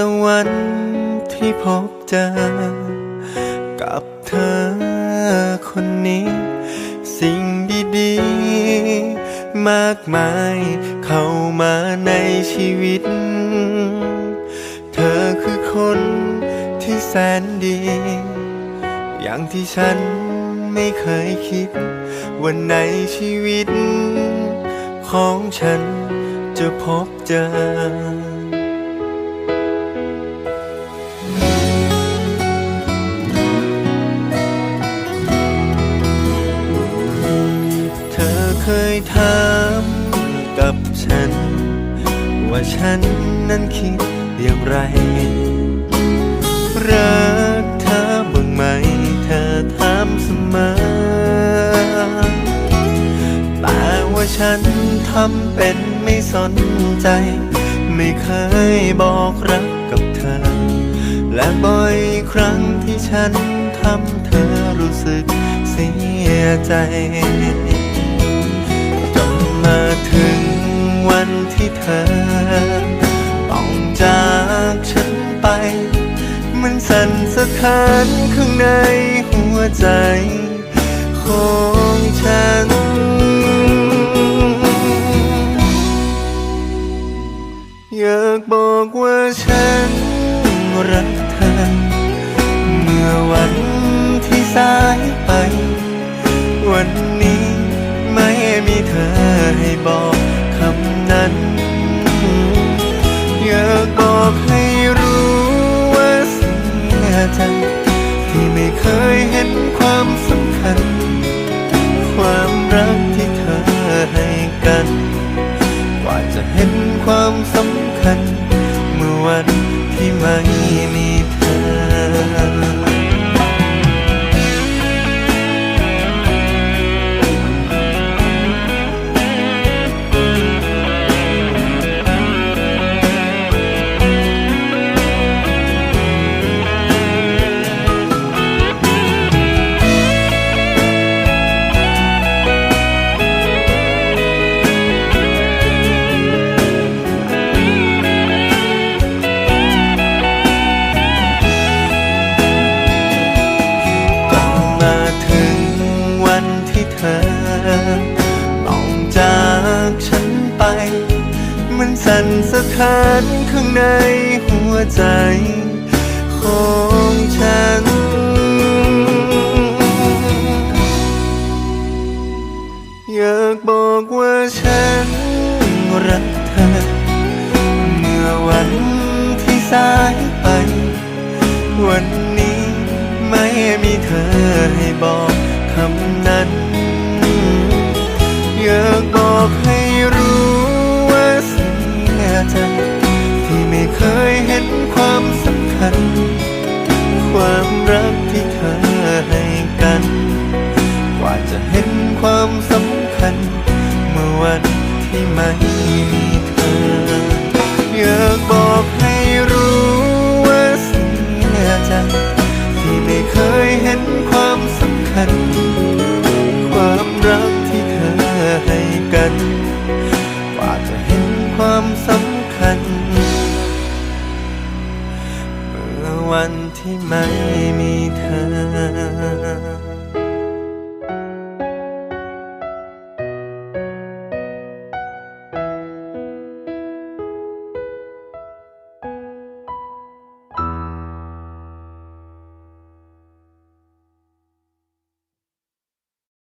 แต่วันที่พบเจอ กับเธอคนนี้ สิ่งดีๆ มากมายเข้ามาในชีวิต เธอคือคนที่แสนดี อย่างที่ฉันไม่เคยคิดว่าในชีวิต ของฉันจะพบเจอ เคยถามกับฉัน ว่าฉันนั้นคิดอย่างไร รักเธอบ้างไหม เธอถามเสมอ แต่ว่าฉันทำเป็นไม่สนใจ ไม่เคยบอกรักกับเธอ และบ่อยครั้งที่ฉันทำเธอรู้สึกเสียใจ มาถึงวันที่เธอ ต้องจากฉันไป มันสั่นสะท้านข้างในหัวใจ ของฉันอยากบอกว่าฉันรักเธอ เมื่อวันที่สายไป วัน ใเธอ ต้องจากฉันไป มันสั่นสะท้านข้างในหัวใจ ของฉัน อยากบอกว่าฉันรักเธอ เมื่อวันที่สายไป วันนี้ไม่มีเธอให้บอกคำนั้น บอกให้รู้ว่าเสียใจที่ไม่เคยเห็นความสำคัญ ความรักที่เธอให้กัน กว่าจะเห็นความสำคัญ เมื่อวันที่ไม่ ความสำคัญ เมื่อวันที่มัน